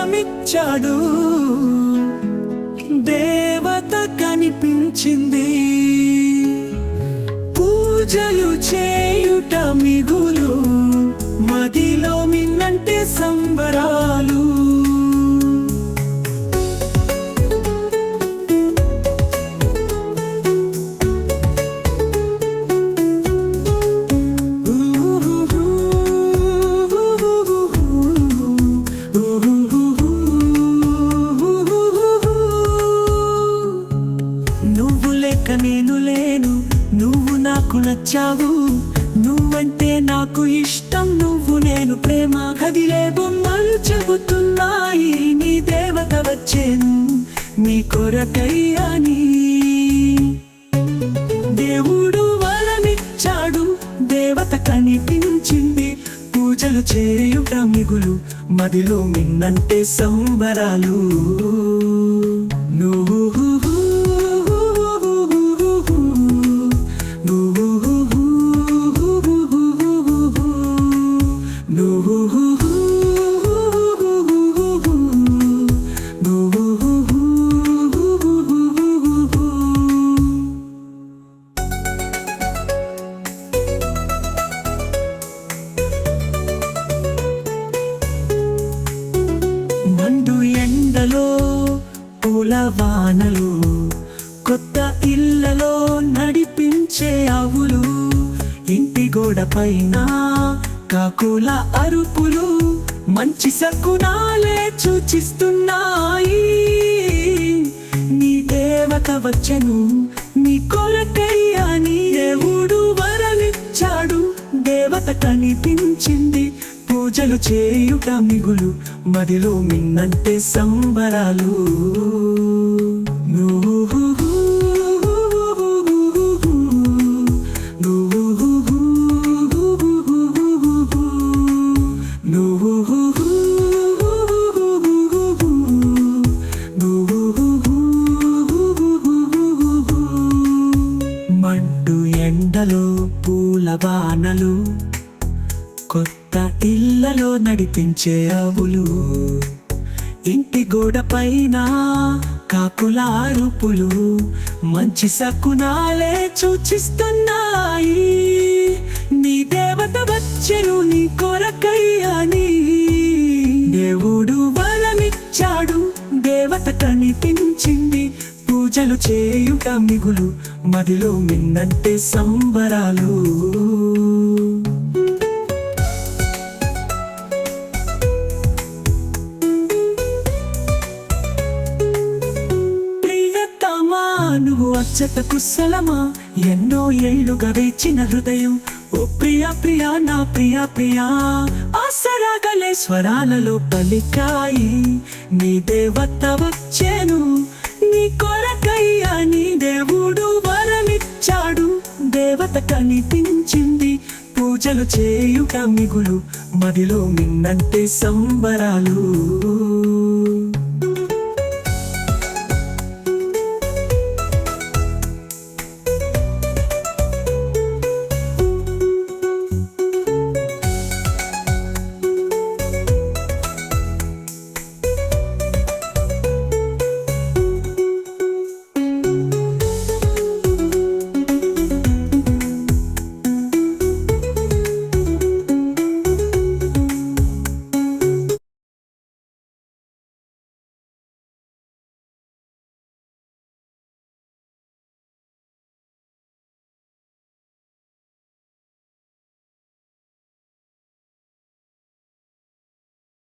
వరమిచ్చాడు దేవత కనిపించింది. పూజలు చేయుట మిగులు మదిలో మిన్నంటే సంబరాలు. నేను లేను నువ్వు నాకు నచ్చావు. నువ్వంటే నాకు ఇష్టం నువ్వు నేను ప్రేమ. కదిలే బొమ్మలు చెబుతున్నాయి నీ దేవత వచ్చేను నీ కొరకయ్యాని దేవుడు వరమిచ్చాడు దేవత కనిపించింది. పూజలు చేయుట మిగులు మదిలో మిన్నంటే సంబరాలు. నువ్వు పూల వానలు కొత్త ఇళ్ళలో నడిపించే ఆవులు ఇంటి గోడ పైన కాకుల అరుపులు మంచి సకునాలే సూచిస్తున్నాయి. నీ దేవత వచ్చెను నీ కొరకయ్యా నీ దేవుడు వరలిచ్చాడు దేవత కనిపించింది పూజలు చేయుట మిగులు మదిలో మిన్నంటే సంబరాలు. నువ్వు మండు ఎండలో పూల బాణలు కొత్త ఇళ్ళలో నడిపించే ఆవులు. ఇంటి గోడ పైన కాకుల అరుపులు మంచి సకునాలే సూచిస్తున్నాయి. నీ దేవత వచ్చెను నీ కొరకయ్యాని దేవుడు వరమిచ్చాడు దేవత కనిపించింది. పూజలు చేయుట మిగులు మదిలో మిన్నంటే సంబరాలు. ముచ్చట కుశలమా? ఎన్నో ఏళ్ళుగా వేచిన హృదయం. ఓ ప్రియా ప్రియా నా ప్రియా ప్రియా. ఆసరాగలే స్వరాలలో పలికాయి. నీ దేవత వచ్చేను. నీ కొరకయ్యా నీ దేవుడు వరమిచ్చాడు. దేవత కనిపించింది. పూజలు చేయుట మిగులు. మదిలో మిన్నంటే సంబరాలు.